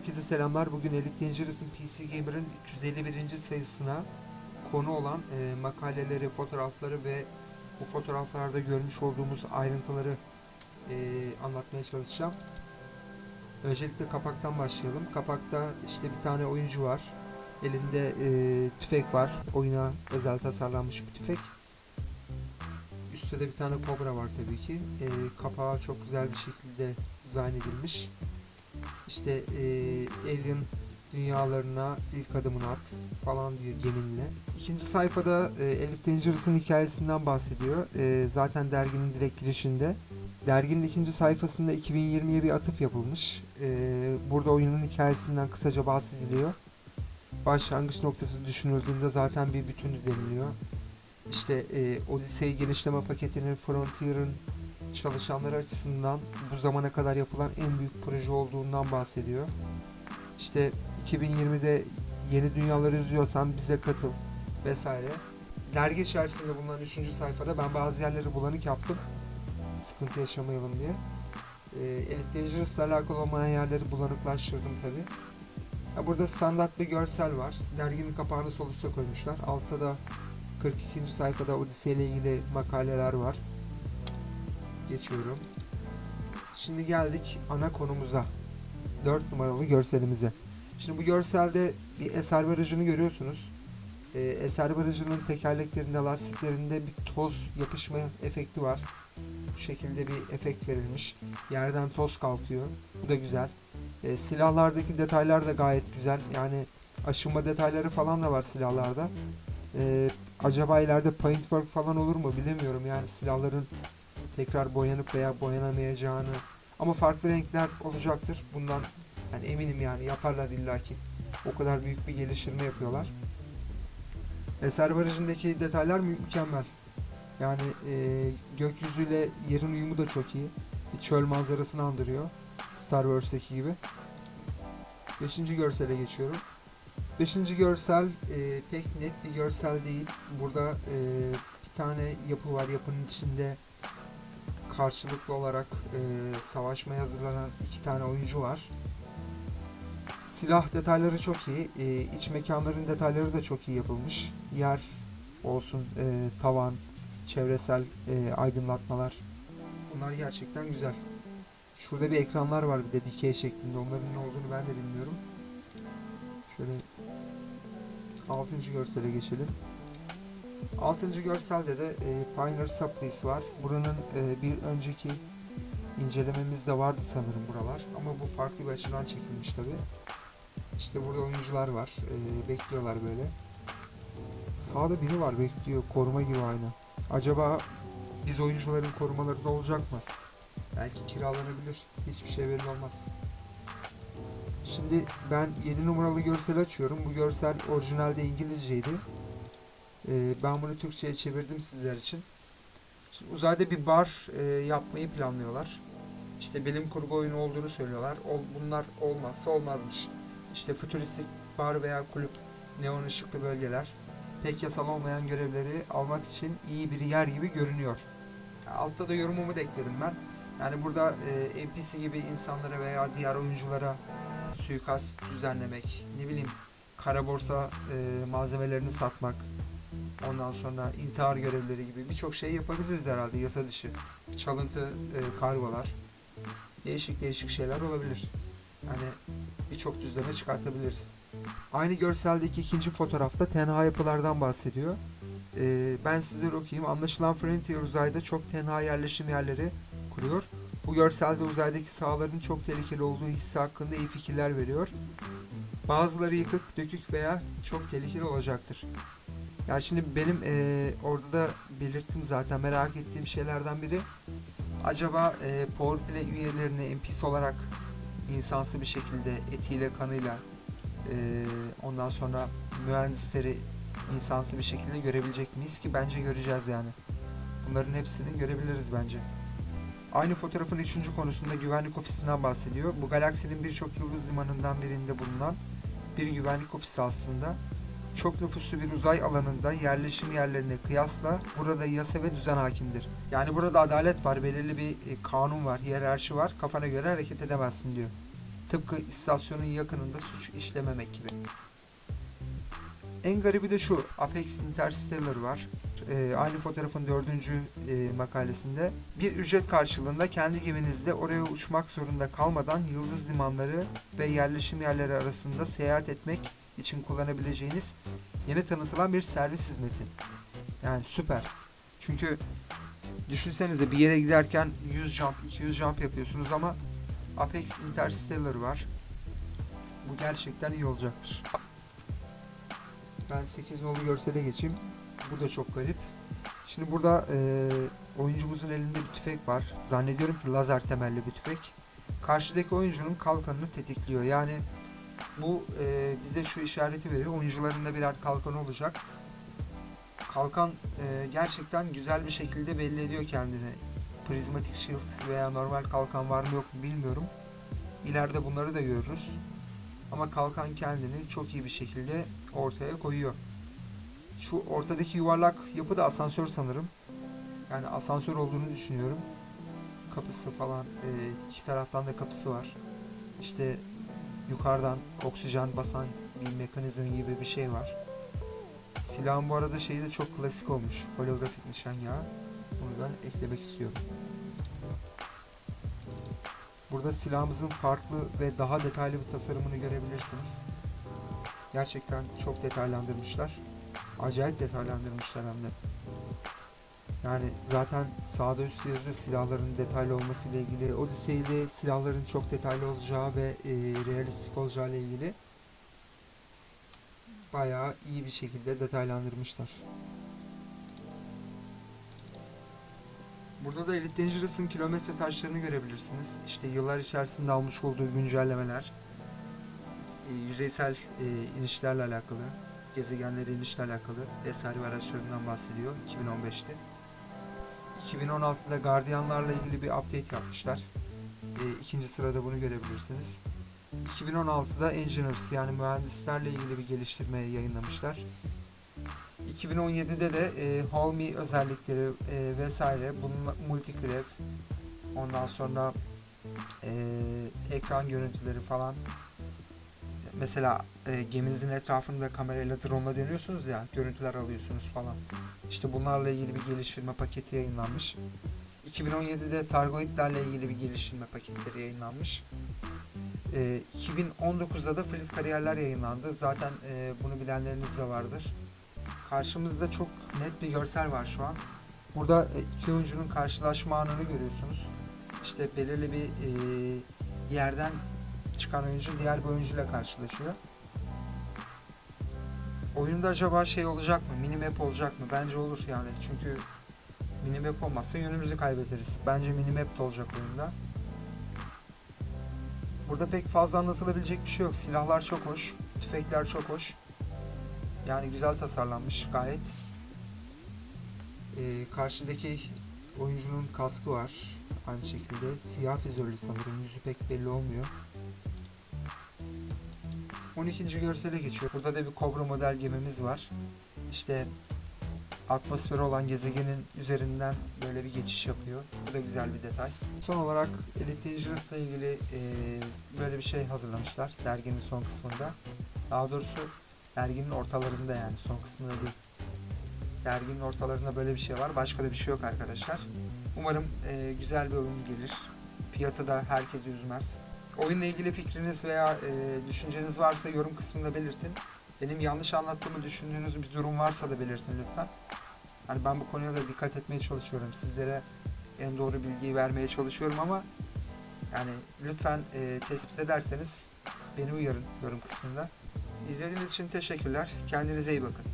Herkese selamlar. Bugün Elite Dangerous'ın PC Gamer'ın 351. sayısına konu olan e, makaleleri, fotoğrafları ve bu fotoğraflarda görmüş olduğumuz ayrıntıları e, anlatmaya çalışacağım. Öncelikle kapaktan başlayalım. Kapakta işte bir tane oyuncu var. Elinde e, tüfek var. Oyuna özel tasarlanmış bir tüfek. Üstte de bir tane kobra var tabii ki. E, kapağı çok güzel bir şekilde dizayn edilmiş. İşte e, Alien dünyalarına ilk adımını at falan diyor geminle. İkinci sayfada e, Elite Dangerous'ın hikayesinden bahsediyor. E, zaten derginin direkt girişinde. Derginin ikinci sayfasında 2020'ye bir atıf yapılmış. E, burada oyunun hikayesinden kısaca bahsediliyor. Başlangıç noktası düşünüldüğünde zaten bir bütünü deniliyor. İşte e, Odyssey genişleme paketinin Frontier'ın çalışanlar açısından bu zamana kadar yapılan en büyük proje olduğundan bahsediyor. İşte 2020'de yeni dünyaları izliyorsan bize katıl vesaire. Dergi içerisinde bulunan 3. sayfada ben bazı yerleri bulanık yaptım. Sıkıntı yaşamayalım diye. Ee, Elite Dangerous'la alakalı olmayan yerleri bulanıklaştırdım tabi. Burada standart bir görsel var. Derginin kapağını sol üstte koymuşlar. Altta da 42. sayfada Odyssey ile ilgili makaleler var geçiyorum. Şimdi geldik ana konumuza. 4 numaralı görselimize. Şimdi bu görselde bir eser barajını görüyorsunuz. Ee, eser barajının tekerleklerinde, lastiklerinde bir toz yapışma efekti var. Bu şekilde bir efekt verilmiş. Yerden toz kalkıyor. Bu da güzel. Ee, silahlardaki detaylar da gayet güzel. Yani aşınma detayları falan da var silahlarda. Ee, acaba ileride paintwork falan olur mu bilemiyorum. Yani silahların tekrar boyanıp veya boyanamayacağını ama farklı renkler olacaktır. Bundan yani eminim yani yaparlar illaki. O kadar büyük bir geliştirme yapıyorlar. Eser barajındaki detaylar mü- mükemmel. Yani e, gökyüzüyle yerin uyumu da çok iyi. Bir çöl manzarasını andırıyor. Star Wars'taki gibi. Beşinci görsele geçiyorum. Beşinci görsel e, pek net bir görsel değil. Burada e, bir tane yapı var. Yapının içinde karşılıklı olarak e, savaşmaya hazırlanan iki tane oyuncu var. Silah detayları çok iyi. E, iç mekanların detayları da çok iyi yapılmış. Yer olsun, e, tavan, çevresel e, aydınlatmalar. Bunlar gerçekten güzel. Şurada bir ekranlar var bir de dikey şeklinde. Onların ne olduğunu ben de bilmiyorum. Şöyle altıncı görsele geçelim. Altıncı görselde de e, Pioneer Supplies var. Buranın e, bir önceki incelememizde vardı sanırım buralar. Ama bu farklı bir açıdan çekilmiş tabi. İşte burada oyuncular var. E, bekliyorlar böyle. Sağda biri var bekliyor. Koruma gibi aynı. Acaba biz oyuncuların korumaları da olacak mı? Belki kiralanabilir. Hiçbir şey belli olmaz. Şimdi ben 7 numaralı görsel açıyorum. Bu görsel orijinalde İngilizceydi. Ee, ben bunu Türkçe'ye çevirdim sizler için. Şimdi uzayda bir bar e, yapmayı planlıyorlar. İşte bilim kurgu oyunu olduğunu söylüyorlar. Ol, bunlar olmazsa olmazmış. İşte fütüristik bar veya kulüp, neon ışıklı bölgeler, pek yasal olmayan görevleri almak için iyi bir yer gibi görünüyor. Altta da yorumumu da ekledim ben. Yani burada e, NPC gibi insanlara veya diğer oyunculara suikast düzenlemek, ne bileyim kara borsa e, malzemelerini satmak, Ondan sonra intihar görevleri gibi birçok şey yapabiliriz herhalde yasa dışı. Çalıntı e, kargolar. Değişik değişik şeyler olabilir. Yani birçok düzleme çıkartabiliriz. Aynı görseldeki ikinci fotoğrafta tenha yapılardan bahsediyor. E, ben sizlere okuyayım. Anlaşılan Frontier uzayda çok tenha yerleşim yerleri kuruyor. Bu görselde uzaydaki sahaların çok tehlikeli olduğu hissi hakkında iyi fikirler veriyor. Bazıları yıkık, dökük veya çok tehlikeli olacaktır. Ya şimdi benim eee, orada da belirttim zaten merak ettiğim şeylerden biri. Acaba eee Powerplay üyelerini NPC olarak insansı bir şekilde etiyle kanıyla eee, ondan sonra mühendisleri insansı bir şekilde görebilecek miyiz ki bence göreceğiz yani. Bunların hepsini görebiliriz bence. Aynı fotoğrafın üçüncü konusunda güvenlik ofisinden bahsediyor. Bu galaksinin birçok yıldız limanından birinde bulunan bir güvenlik ofisi aslında çok nüfuslu bir uzay alanında yerleşim yerlerine kıyasla burada yasa ve düzen hakimdir. Yani burada adalet var, belirli bir e, kanun var, hiyerarşi var. Kafana göre hareket edemezsin diyor. Tıpkı istasyonun yakınında suç işlememek gibi. En garibi de şu. Apex Interstellar var. Ee, aynı fotoğrafın dördüncü e, makalesinde bir ücret karşılığında kendi geminizde oraya uçmak zorunda kalmadan yıldız limanları ve yerleşim yerleri arasında seyahat etmek için kullanabileceğiniz yeni tanıtılan bir servis hizmeti. Yani süper. Çünkü düşünsenize bir yere giderken 100 jump, 200 jump yapıyorsunuz ama Apex Interstellar var. Bu gerçekten iyi olacaktır. Ben 8 nolu görsele geçeyim. Bu da çok garip. Şimdi burada e, oyuncumuzun elinde bir tüfek var. Zannediyorum ki lazer temelli bir tüfek. Karşıdaki oyuncunun kalkanını tetikliyor. Yani bu e, bize şu işareti veriyor. Oyuncuların da birer kalkanı olacak. Kalkan e, gerçekten güzel bir şekilde belli ediyor kendini. Prismatic Shield veya normal kalkan var mı yok mu bilmiyorum. İleride bunları da görürüz. Ama kalkan kendini çok iyi bir şekilde ortaya koyuyor. Şu ortadaki yuvarlak yapı da asansör sanırım. Yani asansör olduğunu düşünüyorum. Kapısı falan e, iki taraftan da kapısı var. İşte yukarıdan oksijen basan bir mekanizma gibi bir şey var. Silahın bu arada şeyi de çok klasik olmuş. Holografik nişangahı. Bunu da eklemek istiyorum. Burada silahımızın farklı ve daha detaylı bir tasarımını görebilirsiniz. Gerçekten çok detaylandırmışlar. Acayip detaylandırmışlar hem de. Yani zaten sağda üstte yazıyor silahların detaylı olması ile ilgili. Odyssey'de silahların çok detaylı olacağı ve e, realistik olacağı ile ilgili bayağı iyi bir şekilde detaylandırmışlar. Burada da Elite Dangerous'ın kilometre taşlarını görebilirsiniz. İşte yıllar içerisinde almış olduğu güncellemeler, e, yüzeysel e, inişlerle alakalı, gezegenlere inişle alakalı SRV araçlarından bahsediyor 2015'te. 2016'da gardiyanlarla ilgili bir update yapmışlar. E, ikinci sırada bunu görebilirsiniz. 2016'da Engineers yani mühendislerle ilgili bir geliştirme yayınlamışlar. 2017'de de e, Holme özellikleri e, vesaire bunun multicrev ondan sonra e, ekran görüntüleri falan mesela e, geminizin etrafında kamerayla drone'la dönüyorsunuz ya görüntüler alıyorsunuz falan. İşte bunlarla ilgili bir geliştirme paketi yayınlanmış. 2017'de Targoidlerle ilgili bir geliştirme paketleri yayınlanmış. E, 2019'da da Fleet kariyerler yayınlandı. Zaten e, bunu bilenleriniz de vardır. Karşımızda çok net bir görsel var şu an. Burada e, iki oyuncunun karşılaşma anını görüyorsunuz. İşte belirli bir e, yerden çıkan oyuncu diğer bir oyuncuyla karşılaşıyor. Oyunda acaba şey olacak mı? Minimap olacak mı? Bence olur yani. Çünkü minimap olmazsa yönümüzü kaybederiz. Bence minimap da olacak oyunda. Burada pek fazla anlatılabilecek bir şey yok. Silahlar çok hoş. Tüfekler çok hoş. Yani güzel tasarlanmış gayet. Ee, karşıdaki oyuncunun kaskı var. Aynı şekilde siyah füzörlü sanırım. Yüzü pek belli olmuyor. 12. görsele geçiyor. Burada da bir Cobra model gemimiz var. İşte atmosferi olan gezegenin üzerinden böyle bir geçiş yapıyor. Bu da güzel bir detay. Son olarak Elite Dangerous'la ilgili e, böyle bir şey hazırlamışlar derginin son kısmında. Daha doğrusu derginin ortalarında yani son kısmında değil. Derginin ortalarında böyle bir şey var. Başka da bir şey yok arkadaşlar. Umarım e, güzel bir oyun gelir. Fiyatı da herkesi üzmez. Oyunla ilgili fikriniz veya e, düşünceniz varsa yorum kısmında belirtin. Benim yanlış anlattığımı düşündüğünüz bir durum varsa da belirtin lütfen. Hani ben bu konuya da dikkat etmeye çalışıyorum. Sizlere en doğru bilgiyi vermeye çalışıyorum ama yani lütfen e, tespit ederseniz beni uyarın yorum kısmında. İzlediğiniz için teşekkürler. Kendinize iyi bakın.